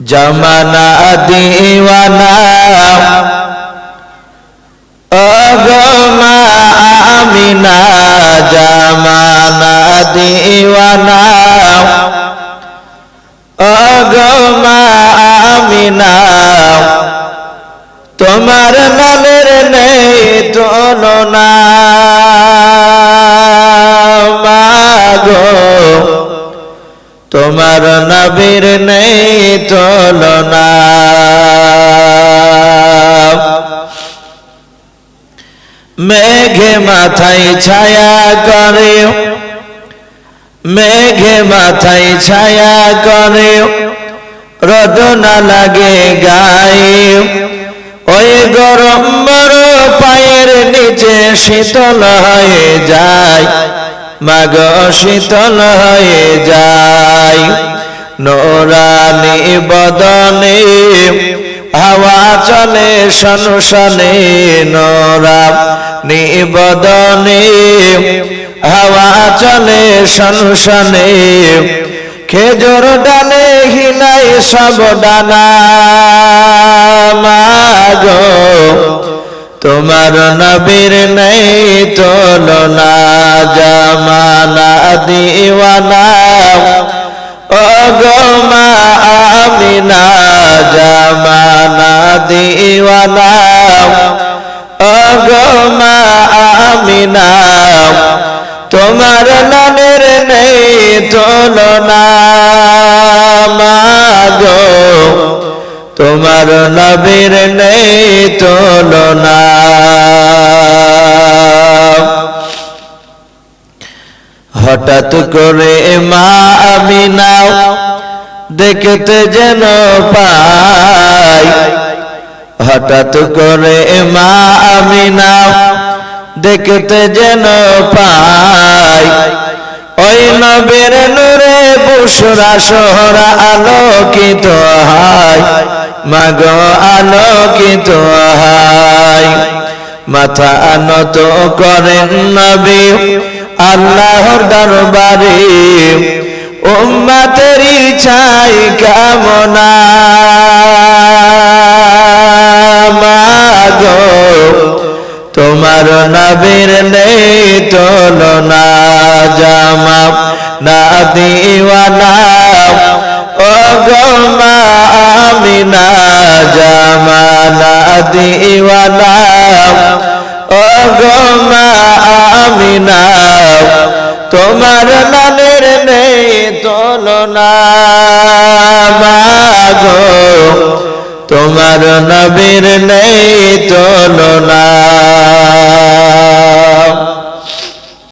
জমানা দিওয়ানা অগমা আমিনা জমানা দিওয়ানা অগমা আমিনা তোমার নামের নেই তুলনা নবীর নেই তুলনা। মেঘে মাথায় ছায়া করে মেঘে মাথায় ছায়া করে রদ না লাগে গায়ে ওই গরম বড় পায়ের নিচে শীতল হয়ে যায়, মাগ শীতল হয়ে যায়। নোরানি বদনে, হাওয়া চলে শনশনে নোরা। নিবদনে, হাওয়া চলে শনশনে খেজুর ডালে হিলাই সব ডানা। মাগো, তোমার নবীর নেই তুলনা। ও গো মা, আমিনা জামানা দিওয়ানা। ও গো মা, আমিনা, তোমার নামের নেই তুলনা। মাগো, তোমার নবীর নেই তুলনা। হঠাৎ করে মা আমিনা দেখতে যেন পাই। হঠাৎ করে মা আমিনা দেখতে যেন পাই। ওই নবীর নূরে বুসরা শহরা আলোকিত হয়। মাগ আলোকিত হয়। মাথা আনত করেন নবী। আল্লাহর দরবারে উম্মাতেরি চাই কামনা। মাগো তোমার নবীর নেই তুলনা জামা না দিওয়ানা। ও গো মা আমিনা, জামা না দিওয়ানা। ও গো মা আমিনা তোমার নামের নেই তুলনা তোমার নবীর নেই তুলনা